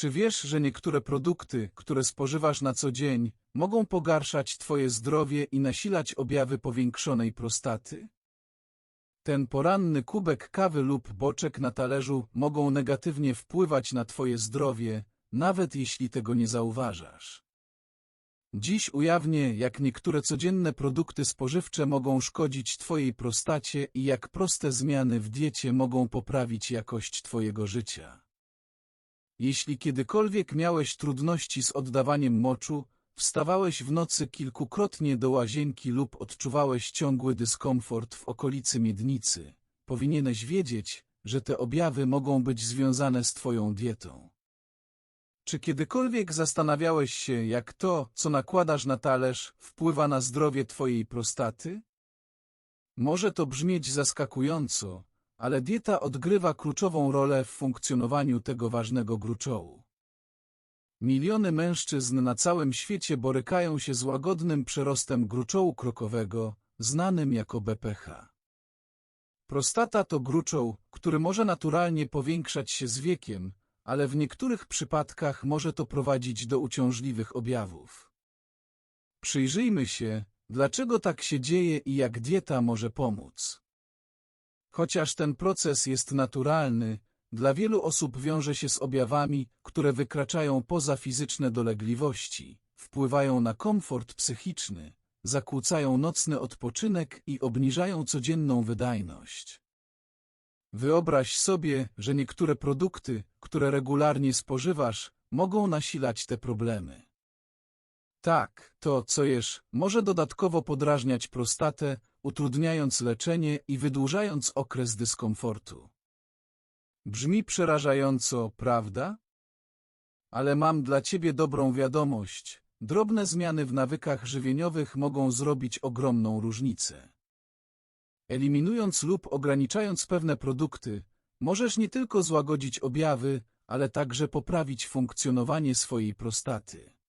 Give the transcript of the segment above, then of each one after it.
Czy wiesz, że niektóre produkty, które spożywasz na co dzień, mogą pogarszać twoje zdrowie i nasilać objawy powiększonej prostaty? Ten poranny kubek kawy lub boczek na talerzu mogą negatywnie wpływać na twoje zdrowie, nawet jeśli tego nie zauważasz. Dziś ujawnię, jak niektóre codzienne produkty spożywcze mogą szkodzić twojej prostacie i jak proste zmiany w diecie mogą poprawić jakość twojego życia. Jeśli kiedykolwiek miałeś trudności z oddawaniem moczu, wstawałeś w nocy kilkukrotnie do łazienki lub odczuwałeś ciągły dyskomfort w okolicy miednicy, powinieneś wiedzieć, że te objawy mogą być związane z twoją dietą. Czy kiedykolwiek zastanawiałeś się, jak to, co nakładasz na talerz, wpływa na zdrowie twojej prostaty? Może to brzmieć zaskakująco, ale dieta odgrywa kluczową rolę w funkcjonowaniu tego ważnego gruczołu. Miliony mężczyzn na całym świecie borykają się z łagodnym przerostem gruczołu krokowego, znanym jako BPH. Prostata to gruczoł, który może naturalnie powiększać się z wiekiem, ale w niektórych przypadkach może to prowadzić do uciążliwych objawów. Przyjrzyjmy się, dlaczego tak się dzieje i jak dieta może pomóc. Chociaż ten proces jest naturalny, dla wielu osób wiąże się z objawami, które wykraczają poza fizyczne dolegliwości, wpływają na komfort psychiczny, zakłócają nocny odpoczynek i obniżają codzienną wydajność. Wyobraź sobie, że niektóre produkty, które regularnie spożywasz, mogą nasilać te problemy. Tak, to, co jesz, może dodatkowo podrażniać prostatę, utrudniając leczenie i wydłużając okres dyskomfortu. Brzmi przerażająco, prawda? Ale mam dla ciebie dobrą wiadomość. Drobne zmiany w nawykach żywieniowych mogą zrobić ogromną różnicę. Eliminując lub ograniczając pewne produkty, możesz nie tylko złagodzić objawy, ale także poprawić funkcjonowanie swojej prostaty.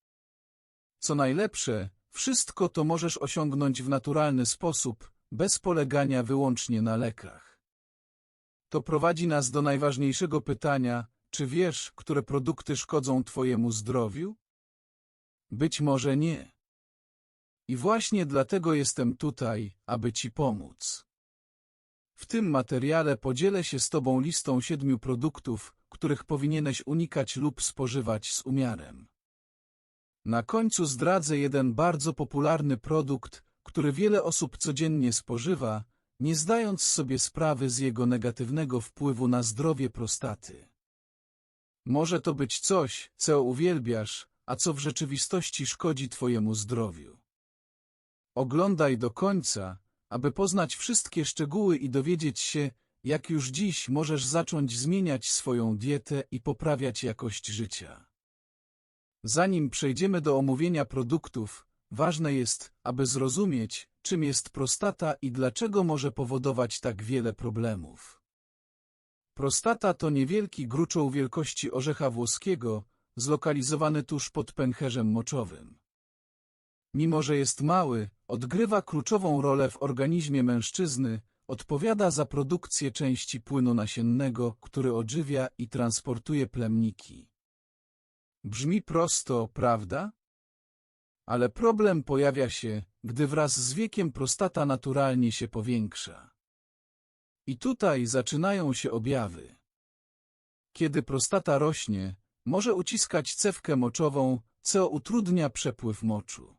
Co najlepsze, wszystko to możesz osiągnąć w naturalny sposób, bez polegania wyłącznie na lekach. To prowadzi nas do najważniejszego pytania, czy wiesz, które produkty szkodzą Twojemu zdrowiu? Być może nie. I właśnie dlatego jestem tutaj, aby Ci pomóc. W tym materiale podzielę się z Tobą listą siedmiu produktów, których powinieneś unikać lub spożywać z umiarem. Na końcu zdradzę jeden bardzo popularny produkt, który wiele osób codziennie spożywa, nie zdając sobie sprawy z jego negatywnego wpływu na zdrowie prostaty. Może to być coś, co uwielbiasz, a co w rzeczywistości szkodzi Twojemu zdrowiu. Oglądaj do końca, aby poznać wszystkie szczegóły i dowiedzieć się, jak już dziś możesz zacząć zmieniać swoją dietę i poprawiać jakość życia. Zanim przejdziemy do omówienia produktów, ważne jest, aby zrozumieć, czym jest prostata i dlaczego może powodować tak wiele problemów. Prostata to niewielki gruczoł wielkości orzecha włoskiego, zlokalizowany tuż pod pęcherzem moczowym. Mimo, że jest mały, odgrywa kluczową rolę w organizmie mężczyzny, odpowiada za produkcję części płynu nasiennego, który odżywia i transportuje plemniki. Brzmi prosto, prawda? Ale problem pojawia się, gdy wraz z wiekiem prostata naturalnie się powiększa. I tutaj zaczynają się objawy. Kiedy prostata rośnie, może uciskać cewkę moczową, co utrudnia przepływ moczu.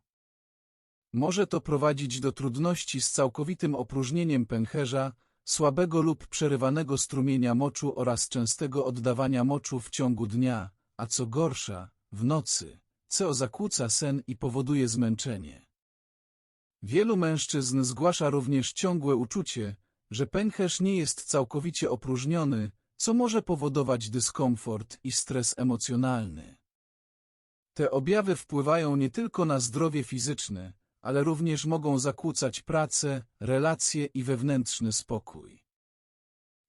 Może to prowadzić do trudności z całkowitym opróżnieniem pęcherza, słabego lub przerywanego strumienia moczu oraz częstego oddawania moczu w ciągu dnia, a co gorsza, w nocy, co zakłóca sen i powoduje zmęczenie. Wielu mężczyzn zgłasza również ciągłe uczucie, że pęcherz nie jest całkowicie opróżniony, co może powodować dyskomfort i stres emocjonalny. Te objawy wpływają nie tylko na zdrowie fizyczne, ale również mogą zakłócać pracę, relacje i wewnętrzny spokój.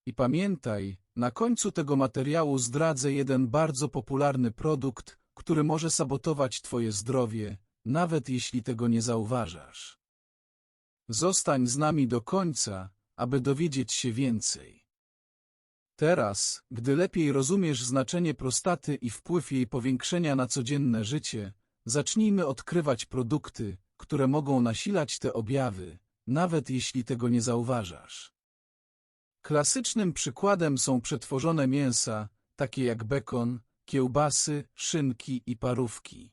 I pamiętaj, na końcu tego materiału zdradzę jeden bardzo popularny produkt, który może sabotować Twoje zdrowie, nawet jeśli tego nie zauważasz. Zostań z nami do końca, aby dowiedzieć się więcej. Teraz, gdy lepiej rozumiesz znaczenie prostaty i wpływ jej powiększenia na codzienne życie, zacznijmy odkrywać produkty, które mogą nasilać te objawy, nawet jeśli tego nie zauważasz. Klasycznym przykładem są przetworzone mięsa, takie jak bekon, kiełbasy, szynki i parówki.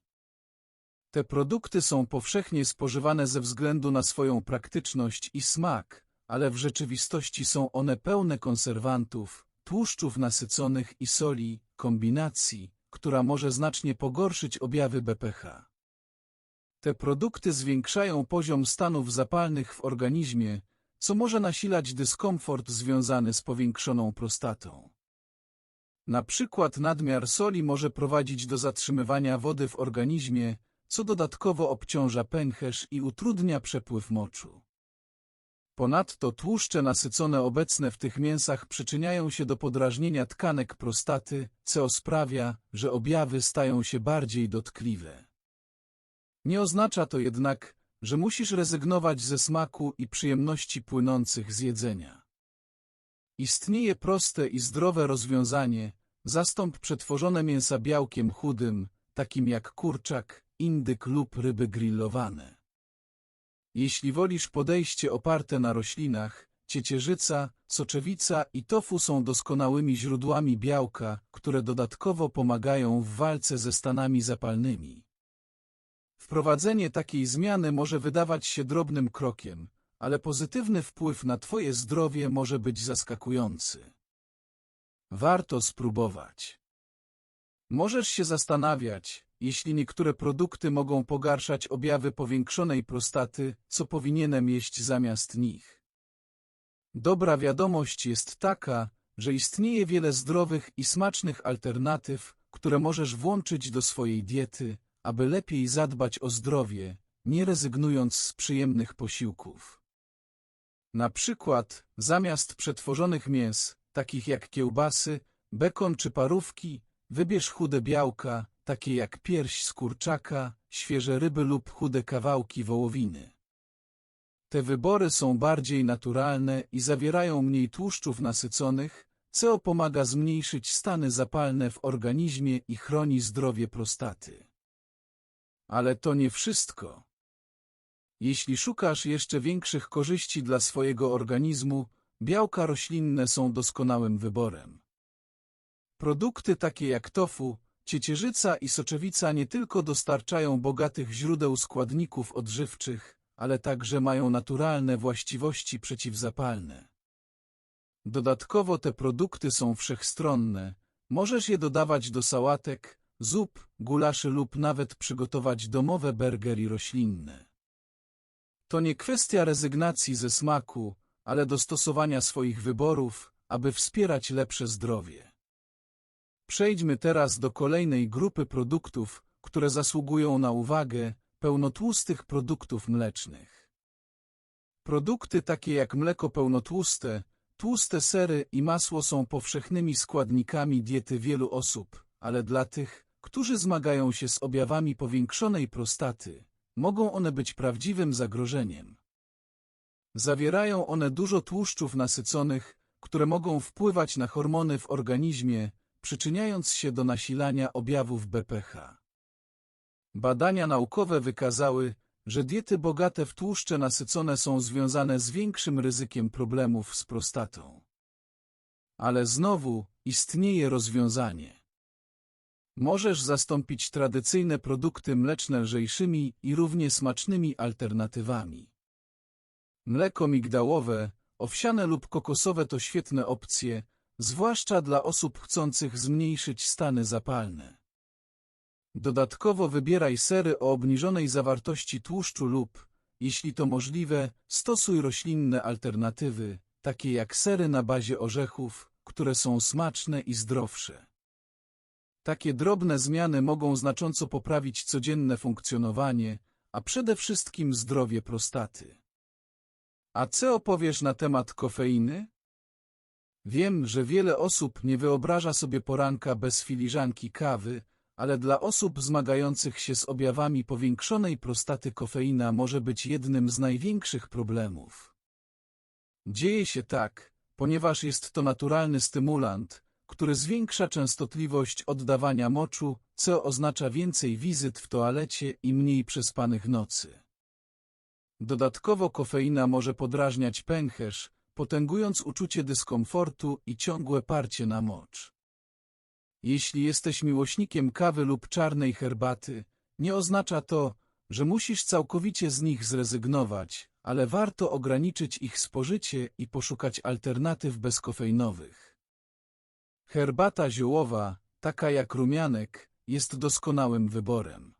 Te produkty są powszechnie spożywane ze względu na swoją praktyczność i smak, ale w rzeczywistości są one pełne konserwantów, tłuszczów nasyconych i soli, kombinacji, która może znacznie pogorszyć objawy BPH. Te produkty zwiększają poziom stanów zapalnych w organizmie, co może nasilać dyskomfort związany z powiększoną prostatą. Na przykład nadmiar soli może prowadzić do zatrzymywania wody w organizmie, co dodatkowo obciąża pęcherz i utrudnia przepływ moczu. Ponadto tłuszcze nasycone obecne w tych mięsach przyczyniają się do podrażnienia tkanek prostaty, co sprawia, że objawy stają się bardziej dotkliwe. Nie oznacza to jednak, że musisz rezygnować ze smaku i przyjemności płynących z jedzenia. Istnieje proste i zdrowe rozwiązanie, zastąp przetworzone mięsa białkiem chudym, takim jak kurczak, indyk lub ryby grillowane. Jeśli wolisz podejście oparte na roślinach, ciecierzyca, soczewica i tofu są doskonałymi źródłami białka, które dodatkowo pomagają w walce ze stanami zapalnymi. Wprowadzenie takiej zmiany może wydawać się drobnym krokiem, ale pozytywny wpływ na Twoje zdrowie może być zaskakujący. Warto spróbować. Możesz się zastanawiać, jeśli niektóre produkty mogą pogarszać objawy powiększonej prostaty, co powinienem jeść zamiast nich. Dobra wiadomość jest taka, że istnieje wiele zdrowych i smacznych alternatyw, które możesz włączyć do swojej diety, aby lepiej zadbać o zdrowie, nie rezygnując z przyjemnych posiłków. Na przykład, zamiast przetworzonych mięs, takich jak kiełbasy, bekon czy parówki, wybierz chude białka, takie jak pierś z kurczaka, świeże ryby lub chude kawałki wołowiny. Te wybory są bardziej naturalne i zawierają mniej tłuszczów nasyconych, co pomaga zmniejszyć stany zapalne w organizmie i chroni zdrowie prostaty. Ale to nie wszystko. Jeśli szukasz jeszcze większych korzyści dla swojego organizmu, białka roślinne są doskonałym wyborem. Produkty takie jak tofu, ciecierzyca i soczewica nie tylko dostarczają bogatych źródeł składników odżywczych, ale także mają naturalne właściwości przeciwzapalne. Dodatkowo te produkty są wszechstronne, możesz je dodawać do sałatek, zup, gulaszy lub nawet przygotować domowe burgery roślinne. To nie kwestia rezygnacji ze smaku, ale dostosowania swoich wyborów, aby wspierać lepsze zdrowie. Przejdźmy teraz do kolejnej grupy produktów, które zasługują na uwagę, pełnotłustych produktów mlecznych. Produkty takie jak mleko pełnotłuste, tłuste sery i masło są powszechnymi składnikami diety wielu osób, ale dla tych, którzy zmagają się z objawami powiększonej prostaty, mogą one być prawdziwym zagrożeniem. Zawierają one dużo tłuszczów nasyconych, które mogą wpływać na hormony w organizmie, przyczyniając się do nasilania objawów BPH. Badania naukowe wykazały, że diety bogate w tłuszcze nasycone są związane z większym ryzykiem problemów z prostatą. Ale znowu istnieje rozwiązanie. Możesz zastąpić tradycyjne produkty mleczne lżejszymi i równie smacznymi alternatywami. Mleko migdałowe, owsiane lub kokosowe to świetne opcje, zwłaszcza dla osób chcących zmniejszyć stany zapalne. Dodatkowo wybieraj sery o obniżonej zawartości tłuszczu lub, jeśli to możliwe, stosuj roślinne alternatywy, takie jak sery na bazie orzechów, które są smaczne i zdrowsze. Takie drobne zmiany mogą znacząco poprawić codzienne funkcjonowanie, a przede wszystkim zdrowie prostaty. A co opowiesz na temat kofeiny? Wiem, że wiele osób nie wyobraża sobie poranka bez filiżanki kawy, ale dla osób zmagających się z objawami powiększonej prostaty kofeina może być jednym z największych problemów. Dzieje się tak, ponieważ jest to naturalny stymulant, który zwiększa częstotliwość oddawania moczu, co oznacza więcej wizyt w toalecie i mniej przespanych nocy. Dodatkowo kofeina może podrażniać pęcherz, potęgując uczucie dyskomfortu i ciągłe parcie na mocz. Jeśli jesteś miłośnikiem kawy lub czarnej herbaty, nie oznacza to, że musisz całkowicie z nich zrezygnować, ale warto ograniczyć ich spożycie i poszukać alternatyw bezkofeinowych. Herbata ziołowa, taka jak rumianek, jest doskonałym wyborem.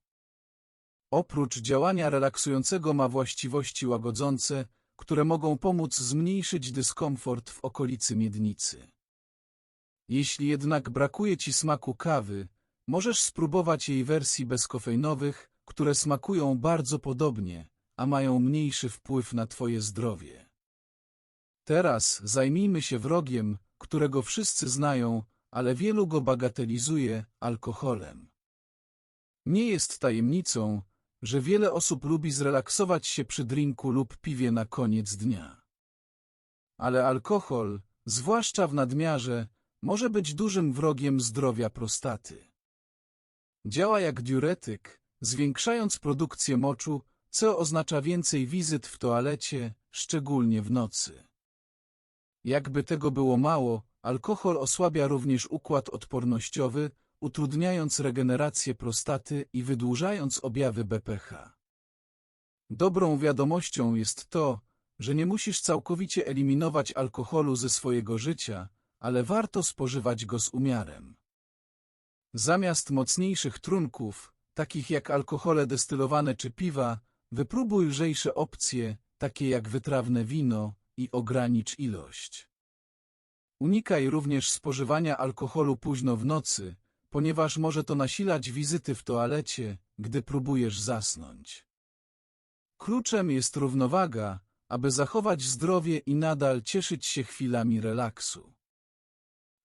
Oprócz działania relaksującego ma właściwości łagodzące, które mogą pomóc zmniejszyć dyskomfort w okolicy miednicy. Jeśli jednak brakuje Ci smaku kawy, możesz spróbować jej wersji bezkofeinowych, które smakują bardzo podobnie, a mają mniejszy wpływ na Twoje zdrowie. Teraz zajmijmy się wrogiem, którego wszyscy znają, ale wielu go bagatelizuje alkoholem. Nie jest tajemnicą, że wiele osób lubi zrelaksować się przy drinku lub piwie na koniec dnia. Ale alkohol, zwłaszcza w nadmiarze, może być dużym wrogiem zdrowia prostaty. Działa jak diuretyk, zwiększając produkcję moczu, co oznacza więcej wizyt w toalecie, szczególnie w nocy. Jakby tego było mało, alkohol osłabia również układ odpornościowy, utrudniając regenerację prostaty i wydłużając objawy BPH. Dobrą wiadomością jest to, że nie musisz całkowicie eliminować alkoholu ze swojego życia, ale warto spożywać go z umiarem. Zamiast mocniejszych trunków, takich jak alkohole destylowane czy piwa, wypróbuj lżejsze opcje, takie jak wytrawne wino i ogranicz ilość. Unikaj również spożywania alkoholu późno w nocy, ponieważ może to nasilać wizyty w toalecie, gdy próbujesz zasnąć. Kluczem jest równowaga, aby zachować zdrowie i nadal cieszyć się chwilami relaksu.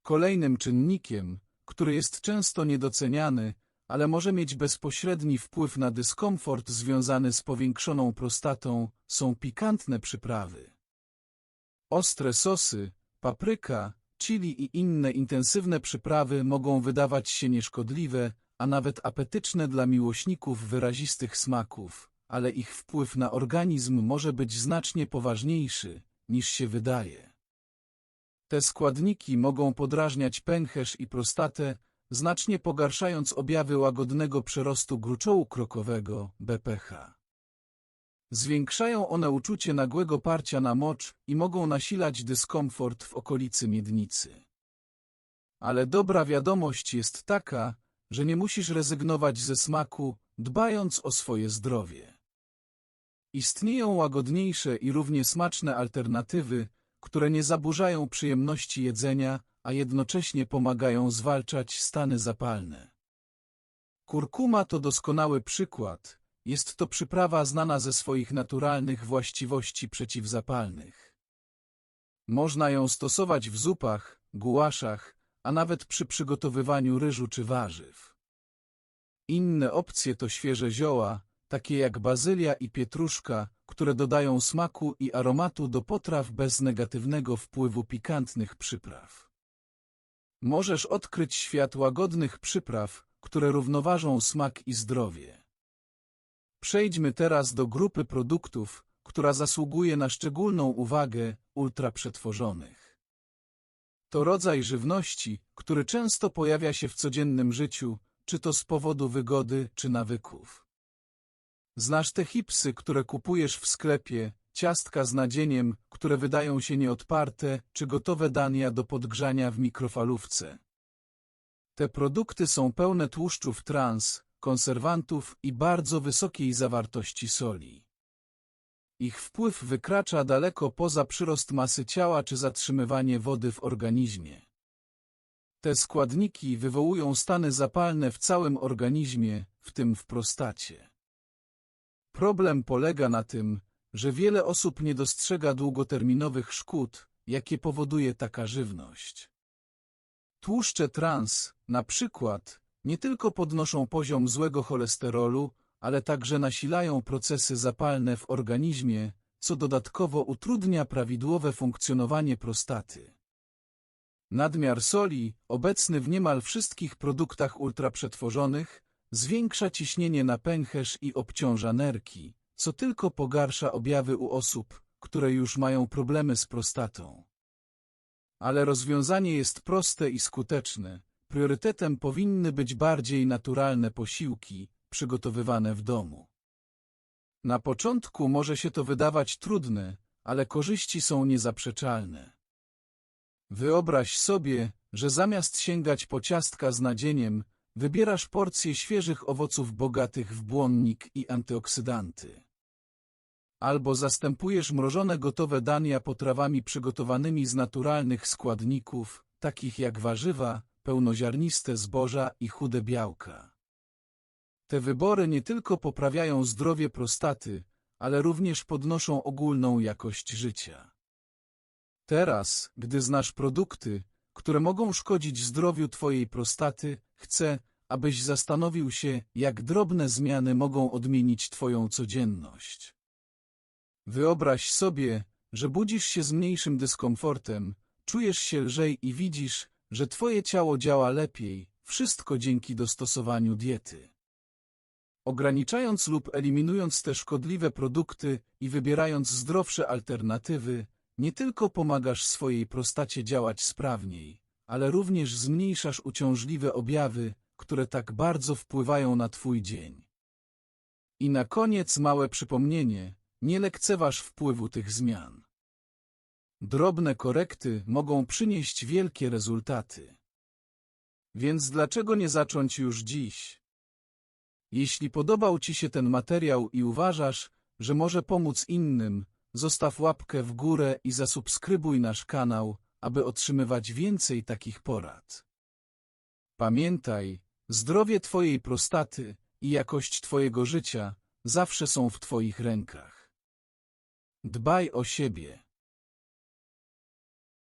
Kolejnym czynnikiem, który jest często niedoceniany, ale może mieć bezpośredni wpływ na dyskomfort związany z powiększoną prostatą, są pikantne przyprawy. Ostre sosy, papryka, chili i inne intensywne przyprawy mogą wydawać się nieszkodliwe, a nawet apetyczne dla miłośników wyrazistych smaków, ale ich wpływ na organizm może być znacznie poważniejszy, niż się wydaje. Te składniki mogą podrażniać pęcherz i prostatę, znacznie pogarszając objawy łagodnego przerostu gruczołu krokowego BPH. Zwiększają one uczucie nagłego parcia na mocz i mogą nasilać dyskomfort w okolicy miednicy. Ale dobra wiadomość jest taka, że nie musisz rezygnować ze smaku, dbając o swoje zdrowie. Istnieją łagodniejsze i równie smaczne alternatywy, które nie zaburzają przyjemności jedzenia, a jednocześnie pomagają zwalczać stany zapalne. Kurkuma to doskonały przykład, jest to przyprawa znana ze swoich naturalnych właściwości przeciwzapalnych. Można ją stosować w zupach, gułaszach, a nawet przy przygotowywaniu ryżu czy warzyw. Inne opcje to świeże zioła, takie jak bazylia i pietruszka, które dodają smaku i aromatu do potraw bez negatywnego wpływu pikantnych przypraw. Możesz odkryć świat łagodnych przypraw, które równoważą smak i zdrowie. Przejdźmy teraz do grupy produktów, która zasługuje na szczególną uwagę ultraprzetworzonych. To rodzaj żywności, który często pojawia się w codziennym życiu, czy to z powodu wygody, czy nawyków. Znasz te hipsy, które kupujesz w sklepie, ciastka z nadzieniem, które wydają się nieodparte, czy gotowe dania do podgrzania w mikrofalówce. Te produkty są pełne tłuszczów trans, konserwantów i bardzo wysokiej zawartości soli. Ich wpływ wykracza daleko poza przyrost masy ciała czy zatrzymywanie wody w organizmie. Te składniki wywołują stany zapalne w całym organizmie, w tym w prostacie. Problem polega na tym, że wiele osób nie dostrzega długoterminowych szkód, jakie powoduje taka żywność. Tłuszcze trans, na przykład, nie tylko podnoszą poziom złego cholesterolu, ale także nasilają procesy zapalne w organizmie, co dodatkowo utrudnia prawidłowe funkcjonowanie prostaty. Nadmiar soli, obecny w niemal wszystkich produktach ultraprzetworzonych, zwiększa ciśnienie na pęcherz i obciąża nerki, co tylko pogarsza objawy u osób, które już mają problemy z prostatą. Ale rozwiązanie jest proste i skuteczne. Priorytetem powinny być bardziej naturalne posiłki, przygotowywane w domu. Na początku może się to wydawać trudne, ale korzyści są niezaprzeczalne. Wyobraź sobie, że zamiast sięgać po ciastka z nadzieniem, wybierasz porcje świeżych owoców bogatych w błonnik i antyoksydanty. Albo zastępujesz mrożone gotowe dania potrawami przygotowanymi z naturalnych składników, takich jak warzywa, pełnoziarniste zboża i chude białka. Te wybory nie tylko poprawiają zdrowie prostaty, ale również podnoszą ogólną jakość życia. Teraz, gdy znasz produkty, które mogą szkodzić zdrowiu Twojej prostaty, chcę, abyś zastanowił się, jak drobne zmiany mogą odmienić Twoją codzienność. Wyobraź sobie, że budzisz się z mniejszym dyskomfortem, czujesz się lżej i widzisz, że Twoje ciało działa lepiej, wszystko dzięki dostosowaniu diety. Ograniczając lub eliminując te szkodliwe produkty i wybierając zdrowsze alternatywy, nie tylko pomagasz swojej prostacie działać sprawniej, ale również zmniejszasz uciążliwe objawy, które tak bardzo wpływają na Twój dzień. I na koniec małe przypomnienie, nie lekceważ wpływu tych zmian. Drobne korekty mogą przynieść wielkie rezultaty. Więc dlaczego nie zacząć już dziś? Jeśli podobał Ci się ten materiał i uważasz, że może pomóc innym, zostaw łapkę w górę i zasubskrybuj nasz kanał, aby otrzymywać więcej takich porad. Pamiętaj, zdrowie Twojej prostaty i jakość Twojego życia zawsze są w Twoich rękach. Dbaj o siebie.